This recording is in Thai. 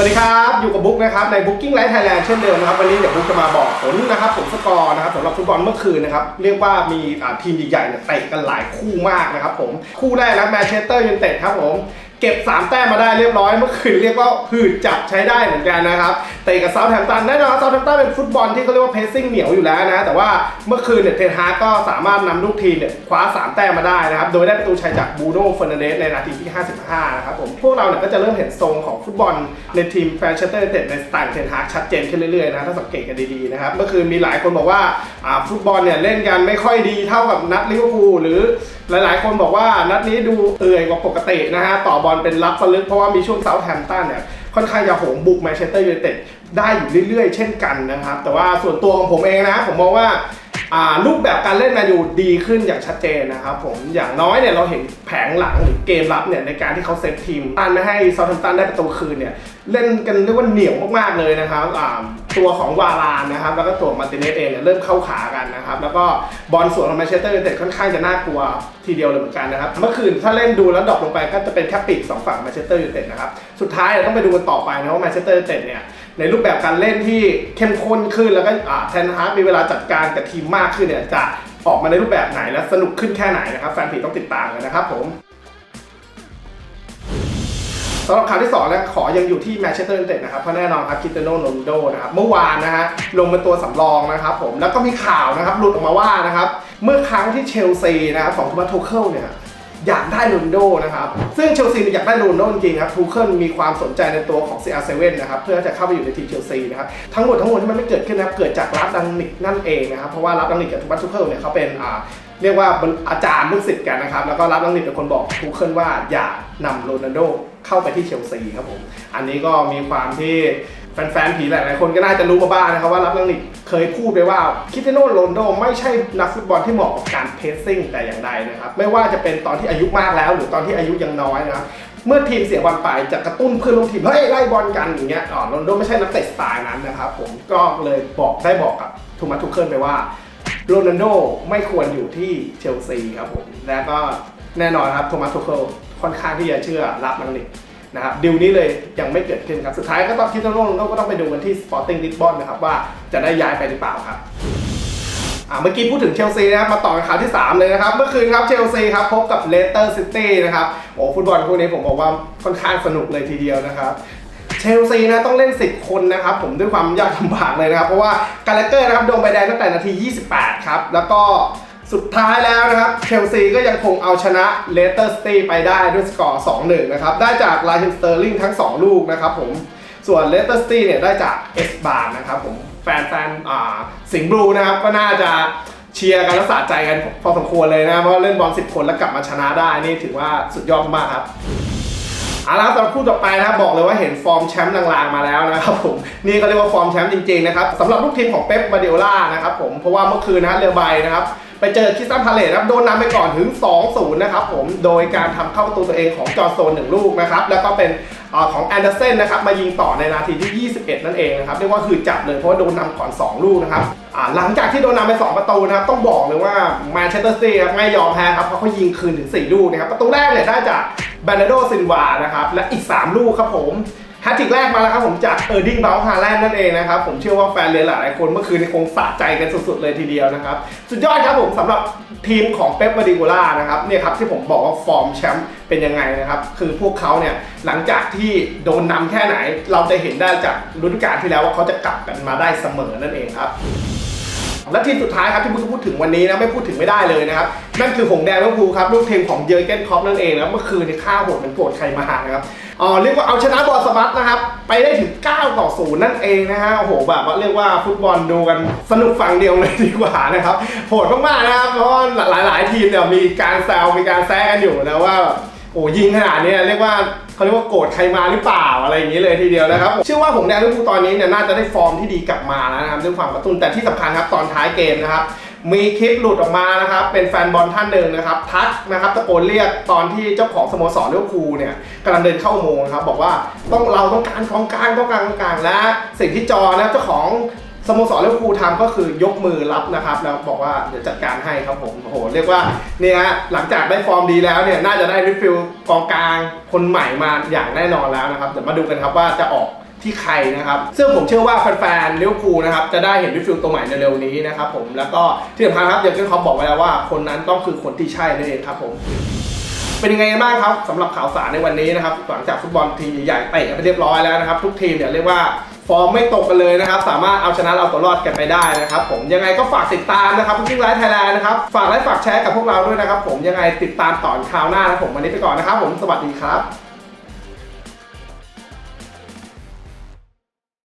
วัสดีครับ อยู่กับบุ๊กนะครับใน Booking Live Thailand เช่นเดิมนะครับ วันนี้เดี๋ยวบุ๊กจะมาบอกผลนะครับผลสกอร์นะครับสำหรับฟุตบอลเมื่อคืนนะครับ เรียกว่ามีทีมใหญ่ๆเนี่ยเตะกันหลายคู่มากนะครับผม คู่แรกนะแมนเชสเตอร์ยูไนเต็ดครับผม เก็บ 3 แต้มมาได้เรียบร้อยเมื่อคืนเรียกว่าหืดจับใช้ได้เหมือนกันนะครับเตะกับเซาท์แฮมป์ตันแน่นอนเซาท์แฮมป์ตันเป็นฟุตบอลที่เขาเรียกว่าเพสซิ่งเหนียวอยู่แล้วนะแต่ว่าเมื่อคืนเนี่ยเทนฮากก็สามารถนำลูกทีมเนี่ยคว้า 3 แต้มมาได้นะครับโดยได้ประตูชัยจากบูโน่เฟอร์นันเดสในนาทีที่ 55 นะครับผมพวกเราเนี่ยก็จะเริ่มเห็นทรงของฟุตบอลในทีมแฟนเชสเตอร์ยูไนเต็ดในสไตล์เทนฮากชัดเจนขึ้นเรื่อยๆนะถ้าสังเกตกันดีๆนะครับเมื่อคืนมีหลายคนบอกว่าอ่าฟุตบอลเนี่ยเล่นกันไม่ค่อยดีเท่ากับนัดลิเวอร์พูลหรือ หลายๆ คนบอกว่านัดนี้ดูเอื่อยกว่าปกตินะฮะต่อบอลเป็นรับสลึกเพราะว่ามีช่วงเซาท์แฮมป์ตันเนี่ยค่อนข้างจะโหมบุกแมนเชสเตอร์ยูไนเต็ดได้อยู่เรื่อยๆ เช่นกันนะครับแต่ว่าส่วนตัวของผมเองนะผมมองว่าอ่า รูปแบบการเล่นแมนยูดีขึ้นอย่างชัดเจนนะครับผมอย่างน้อยเนี่ยเราเห็นแผงหลังหรือเกมรับเนี่ยในการที่เขาเซตทีมต้านไม่ให้เซาท์แฮมตันได้ประตูคืนเนี่ยเล่นกันเรียกว่าเหนียวมากๆเลยนะครับตัวของวารานนะครับแล้วก็ตัวมาร์ติเนสเองเนี่ยเริ่มเข้าขากันนะครับแล้วก็บอลสวนของแมนเชสเตอร์ยูไนเต็ดค่อนข้างจะน่ากลัวทีเดียวเลยเหมือนกันนะครับเมื่อคืนถ้าเล่นดูแล้วดรอปลงไปก็จะเป็นแค่ปีกสองฝั่งแมนเชสเตอร์ยูไนเต็ดนะครับสุดท้ายเราต้องไปดูกันต่อไปนะว่าแมนเชสเตอร์ยูไนเต็ดเนี่ย ในรูปแบบการเล่นที่เข้มข้นขึ้นแล้วก็แทนฮาร์ดมีเวลาจัดการกับทีมมากขึ้นเนี่ยจะออกมาในรูปแบบไหนและสนุกขึ้นแค่ไหนนะครับแฟนผีต้องติดตามกันนะครับผมสำหรับข่าวที่2นะขอยังอยู่ที่แมนเชสเตอร์ยูไนเต็ดนะครับเพราะแน่นอนครับคิเตโนโรนโดนะครับเมื่อวานนะฮะลงเป็นตัวสำรองนะครับผมแล้วก็มีข่าวนะครับหลุดออกมาว่านะครับเมื่อครั้งที่เชลซีนะครับของทูมาโทเคิลเนี่ย อยากได้โรนโดนะครับ ซึ่งเชลซีอยากได้โรนโดจริงครับทูเคิลมีความสนใจในตัวของ CR7 นะครับเพื่อจะเข้าไปอยู่ในทีมเชลซีนะครับทั้งหมดทั้งมวลที่มันไม่เกิดขึ้นนะครับเกิดจากรับดังนิกนั่นเองนะครับเพราะว่ารับดังนิกกับทูบัตทูเคิลเนี่ยเขาเป็นอ่าเรียกว่าอาจารย์ลูกศิษย์กันนะครับ แล้วก็รับดังนิกเป็นคนบอกทูเคิลว่าอย่านำโรนัลโดเข้าไปที่เชลซีครับผม อันนี้ก็มีความที่ แฟนๆผีหลายๆคนก็น่าจะรู้มาบ้างนะครับว่ารับลังนิกเคยพูดไปว่าคิเตโนโรนโดไม่ใช่นักฟุตบอลที่เหมาะกับการเพสซิ่งแต่อย่างใดนะครับ ไม่ว่าจะเป็นตอนที่อายุมากแล้ว หรือตอนที่อายุยังน้อยนะครับเมื่อทีมเสียบอลไปจะกระตุ้นเพื่อนร่วมทีมเฮ้ยไล่บอลกันอย่างเงี้ยอ๋อโรนโดไม่ใช่นักเตะสไตล์นั้นนะครับผมก็เลยบอกได้บอกกับทูมัสทูเคิลไปว่าโรนัลโดไม่ควรอยู่ที่เชลซีครับผมและก็แน่นอนครับโทมัสทูเคิลค่อนข้างที่จะเชื่อรับลังนิก นะครับดิวนี้เลยยังไม่เกิดขึ้นครับ สุดท้ายก็ต้องคิดว่าโรนัลโดก็ต้องไปดูกันที่ Sporting Lisbon นะครับว่าจะได้ย้ายไปหรือเปล่าครับอ่าเมื่อกี้พูดถึงเชลซีนะครับมาต่อกันข่าวที่ 3 เลยนะครับ เมื่อคืนครับเชลซีครับพบกับเลสเตอร์ซิตี้นะครับโอ้ฟุตบอลคู่นี้ผมบอกว่าค่อนข้างสนุกเลยทีเดียวนะครับเชลซีนะต้องเล่น 10 คนนะครับ ผมด้วยความยากลำบากเลยนะครับ เพราะว่ากาเลเกอร์นะครับโดนใบแดงตั้งแต่นาที 28 ครับ แล้วก็ สุดท้ายแล้วนะครับเชลซีก็ยังคงเอาชนะเลสเตอร์ซิตี้ไปได้ด้วยสกอร์ 2-1 นะครับ ได้จากไลเฮนสเตอร์ลิงทั้ง 2 ลูกนะครับผมส่วนเลสเตอร์ซิตี้เนี่ยได้จากเอสบาร์นะครับผมแฟนแฟนๆอ่าสิงห์บลูนะครับก็น่าจะเชียร์กันและสะใจกันพอสมควรเลยนะ เพราะเล่นบอล 10 คนแล้วกลับมาชนะได้นี่ถือว่าสุดยอดมากครับเอาละครับสำหรับคู่ต่อไปนะครับบอกเลยว่าเห็นฟอร์มแชมป์ลางๆมาแล้วนะครับผมนี่ก็เรียกว่าฟอร์มแชมป์จริงๆนะครับสำหรับลูกทีมของเป๊ปบาเดโอล่านะครับผมเพราะว่าเมื่อคืนนะเรือใบนะครับ ไปเจอคริสตันพาเลตนะครับโดนนำไปก่อนถึง 2-0 นะครับผมโดยการทำเข้าประตูตัวเองของจอร์โซนหนึ่งลูกนะครับแล้วก็เป็นอของแอนเดอร์เซนนะครับมายิงต่อในนาทีที่ 21 นั่นเองนะครับเรียกว่าคือจับเลยเพราะว่าโดนนำก่อน 2 ลูกนะครับหลังจากที่โดนนำไป 2 ประตูนะครับต้องบอกเลยว่าแมนเชสเตอร์ซิตี้ไม่ยอมแพ้ครับเพราะเขายิงคืนถึง 4 ลูกนะครับประตูแรกเนี่ยได้จากแบรนาโดซินวานะครับและอีก 3 ลูกครับผม แฮตติกแรกมาแล้วครับผมจากเออร์ดิงเบลฮาแลนด์นั่นเองนะครับ ผมเชื่อว่าแฟนเรียหลายๆคนเมื่อคืนนี้คงสะใจกันสุดๆเลยทีเดียวนะครับ สุดยอดครับผมสำหรับทีมของเป๊ปวาร์ดิโกล่านะครับเนี่ยครับที่ผมบอกว่าฟอร์มแชมป์เป็นยังไงนะครับ คือพวกเขาเนี่ยหลังจากที่โดนนำแค่ไหน เราจะเห็นได้จากฤดูกาลที่แล้วว่าเขาจะกลับกันมาได้เสมอนั่นเองครับและทีมสุดท้ายครับที่เพิ่งพูดถึงวันนี้นะไม่พูดถึงไม่ได้เลยนะครับนั่นคือหงแดงลิเวอร์พูลครับลูกทีมของเยอร์เกนคล็อปนั่นเองนะเมื่อคืนในข้าโหดมันโกรธใครมานะครับ อ๋อเรียกว่าเอาชนะบอลสมัตนะครับ ไปได้ถึง 9 ต่อ 0 นั่นเองนะฮะ โอ้โห แบบว่าเรียกว่าฟุตบอลดูกันสนุกฝั่งเดียวเลยดีกว่านะครับ โหดมากๆนะครับ เพราะหลายๆ ทีมเนี่ยมีการแซวมีการแซะกันอยู่นะว่าโอ้ยิงขนาดนี้เรียกว่าเขาเรียกว่าโกรธใครมาหรือเปล่าอะไรอย่างนี้เลยทีเดียวนะครับเชื่อว่าหงแดงลิเวอร์พูลตอนนี้เนี่ยน่าจะได้ฟอร์มที่ดีกลับมาแล้วนะครับด้วยความกระตุ้นแต่ที่สำคัญครับตอนท้ายเกมนะครับ มีคลิปหลุดออกมานะครับ เป็นแฟนบอลท่านหนึ่งนะครับ ทักนะครับตะโกนเรียกตอนที่เจ้าของสโมสรลิเวอร์พูเนี่ยกำลังเดินเข้าโมงครับ บอกว่าต้องเราต้องการกองกลางต้องการกองกลางและสิ่งที่จอนะเจ้าของสโมสรลิเวอร์พูลทำก็คือยกมือรับนะครับ แล้วบอกว่าเดี๋ยวจัดการให้ครับผมโอ้โหเรียกว่าเนี่ยฮะหลังจากได้ฟอร์มดีแล้วเนี่ยน่าจะได้ริฟิลกองกลางคนใหม่มาอย่างแน่นอนแล้วนะครับเดี๋ยวมาดูกันครับว่าจะออก ที่ใครนะครับ ซึ่งผมเชื่อว่าแฟนๆลิเวอร์พูลนะครับจะได้เห็นมิฟิลตัวใหม่ในเร็วนี้นะครับผมแล้วก็ที่สำคัญครับอย่างที่เขาบอกไว้แล้วว่าคนนั้นต้องคือคนที่ใช่นั่นเองครับผมเป็นยังไงกันบ้างครับสำหรับข่าวสารในวันนี้นะครับหลังจากฟุตบอลทีมใหญ่ๆเตะกันไปเรียบร้อยแล้วนะครับทุกทีมเนี่ยเรียกว่าฟอร์มไม่ตกกันเลยนะครับ สามารถเอาชนะเอาตัวรอดกันไปได้นะครับ ผมยังไงก็ฝากติดตามนะครับทุกไลฟ์ไทยแลนด์นะครับ ฝากไลฟ์ฝากแชร์กับพวกเราด้วยนะครับ ผมยังไงติดตามต่อคราวหน้านะผมวันนี้ไปก่อนนะครับ ผมสวัสดีครับ